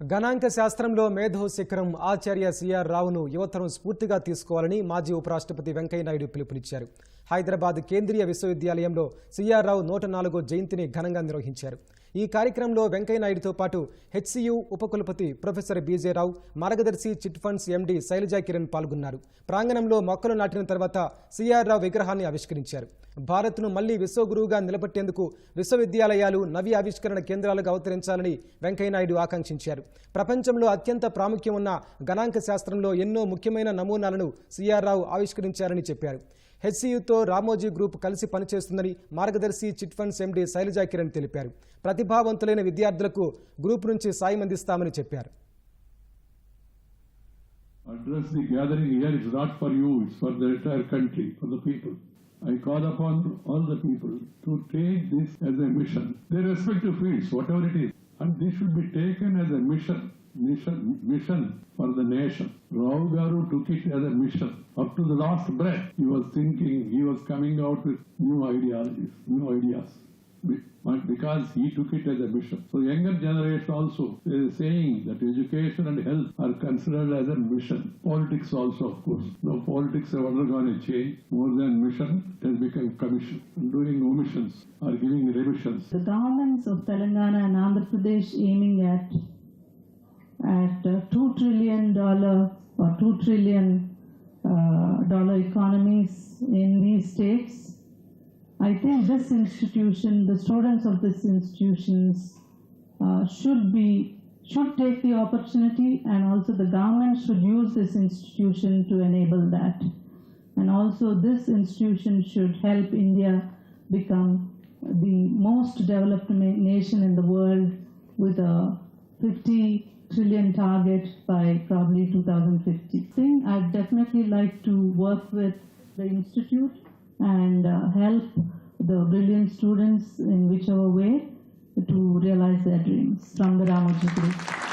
గణాంక శాస్త్రంలో మేధో శిఖరం ఆచార్య సిఆర్ రావును యువతరం స్ఫూర్తిగా తీసుకోవాలని మాజీ ఉపరాష్ట్రపతి వెంకయ్యనాయుడు పిలుపునిచ్చారు. హైదరాబాద్ కేంద్రీయ విశ్వవిద్యాలయంలో సిఆర్ రావు నూట నాలుగో జయంతిని ఘనంగా నిర్వహించారు. ఈ కార్యక్రమంలో వెంకయ్యనాయుడుతో పాటు హెచ్సియు ఉపకులపతి professor B J Rao Margadarsi chit funds MD Shailaja Kiran పాల్గొన్నారు. ప్రాంగణంలో మొక్కలు నాటిన తర్వాత సిఆర్ రావు విగ్రహాన్ని ఆవిష్కరించారు. భారత్ను మళ్ళీ విశ్వగురువుగా నిలబెట్టేందుకు విశ్వవిద్యాలయాలు నవి ఆవిష్కరణ కేంద్రాలుగా అవతరించాలని వెంకయ్యనాయుడు ఆకాంక్షించారు. ప్రపంచంలో అత్యంత ప్రాముఖ్యం ఉన్న గణాంక శాస్త్రంలో ఎన్నో ముఖ్యమైన నమూనాలను సిఆర్ రావు ఆవిష్కరించారని చెప్పారు. హెచ్సియుతో రామోజీ గ్రూప్ కలిసి పనిచేస్తుందని Margadarsi chit funds MD Shailaja Kiran తెలిపారు ప్రతిభావంతులైన విద్యార్థులకు గ్రూప్ నుంచి సాయం అందిస్తామని చెప్పారు address the gathering here is not for you, it's for the entire country, for the people. I call upon all the people to take this as a mission, their respective fields, whatever it is, and this should be taken as a mission, mission, mission for the nation. Rao Garu took it as a mission. Up to the last breath, he was thinking, he was coming out with new ideologies, new ideas. But because he took it as a mission. So younger generation also is saying that education and health are considered as a mission. Politics also, of course. Now politics have undergone a change. More than mission, it has become commission. And doing omissions or giving remissions. The governments of Telangana and Andhra Pradesh aiming at at uh, two trillion dollar or two trillion uh, dollar economies in these states. I think this institution, the students of this institutions, uh, should be should take the opportunity, and also the government should use this institution to enable that. And also, this institution should help India become the most developed nation in the world with a 50 trillion target by probably 2050. Thing I'd definitely like to work with the institute and uh, help the brilliant students in whichever way to realize their dreams from the Group.